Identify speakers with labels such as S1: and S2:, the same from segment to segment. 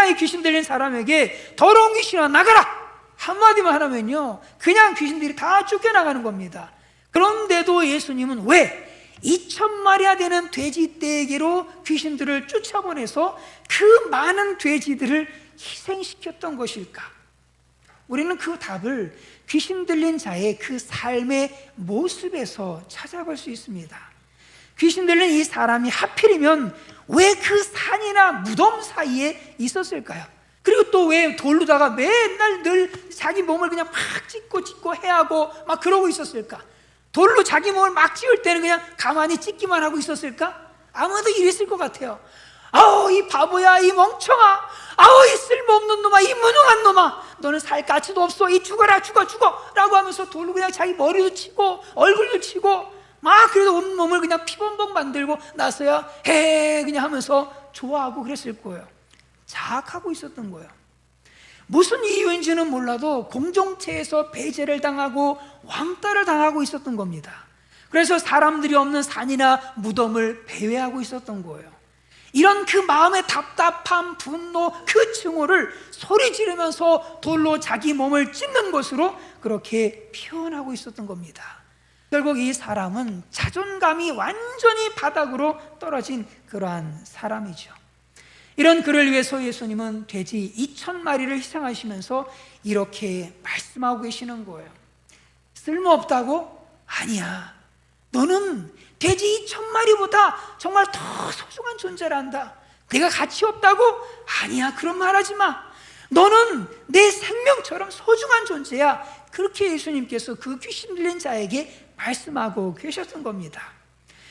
S1: 그냥 이 귀신 들린 사람에게 더러운 귀신아 나가라 한마디만 하면요 그냥 귀신들이 다 쫓겨나가는 겁니다 그런데도 예수님은 왜 2천 마리야 되는 돼지떼에게로 귀신들을 쫓아보내서 그 많은 돼지들을 희생시켰던 것일까? 우리는 그 답을 귀신 들린 자의 그 삶의 모습에서 찾아볼 수 있습니다. 귀신 들린 이 사람이 하필이면 왜 그 산이나 무덤 사이에 있었을까요? 그리고 또 왜 돌로다가 맨날 늘 자기 몸을 그냥 막 찢고 찢고 해하고 막 그러고 있었을까? 돌로 자기 몸을 막 찌울 때는 그냥 가만히 찢기만 하고 있었을까? 아마도 이랬을 것 같아요. 아우 이 바보야 이 멍청아 아우 이 쓸모없는 놈아 이 무능한 놈아 너는 살 가치도 없어 이 죽어라 죽어 죽어 라고 하면서 돌로 그냥 자기 머리도 치고 얼굴도 치고 막 그래도 온몸을 그냥 피범벅 만들고 나서야 해 그냥 하면서 좋아하고 그랬을 거예요 자학하고 있었던 거예요 무슨 이유인지는 몰라도 공동체에서 배제를 당하고 왕따를 당하고 있었던 겁니다. 그래서 사람들이 없는 산이나 무덤을 배회하고 있었던 거예요. 이런 그 마음의 답답함, 분노, 그 증오를 소리 지르면서 돌로 자기 몸을 찢는 것으로 그렇게 표현하고 있었던 겁니다. 결국 이 사람은 자존감이 완전히 바닥으로 떨어진 그러한 사람이죠. 이런 그를 위해서 예수님은 돼지 2천 마리를 희생하시면서 이렇게 말씀하고 계시는 거예요. 쓸모없다고? 아니야. 너는 돼지 2천 마리보다 정말 더 소중한 존재란다. 내가 가치 없다고? 아니야. 그런 말 하지 마. 너는 내 생명처럼 소중한 존재야. 그렇게 예수님께서 그 귀신 들린 자에게 말씀하고 계셨던 겁니다.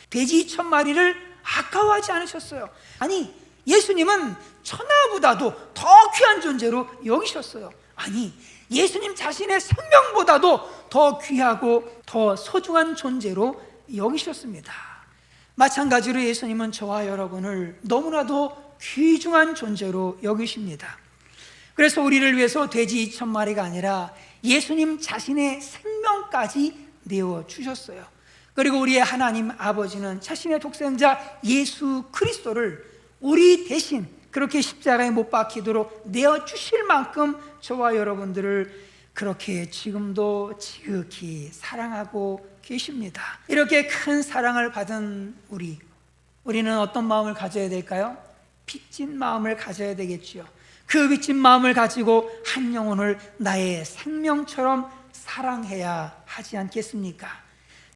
S1: 돼지 2천 마리를 아까워하지 않으셨어요. 아니, 예수님은 천하보다도 더 귀한 존재로 여기셨어요. 아니, 예수님 자신의 생명보다도 더 귀하고 더 소중한 존재로 여기셨습니다. 마찬가지로 예수님은 저와 여러분을 너무나도 귀중한 존재로 여기십니다. 그래서 우리를 위해서 돼지 2천 마리가 아니라 예수님 자신의 생명까지 내어 주셨어요. 그리고 우리의 하나님 아버지는 자신의 독생자 예수 그리스도를 우리 대신 그렇게 십자가에 못 박히도록 내어 주실 만큼 저와 여러분들을 그렇게 지금도 지극히 사랑하고 계십니다. 이렇게 큰 사랑을 받은 우리, 우리는 어떤 마음을 가져야 될까요? 빚진 마음을 가져야 되겠지요. 그 빚진 마음을 가지고 한 영혼을 나의 생명처럼 사랑해야 하지 않겠습니까?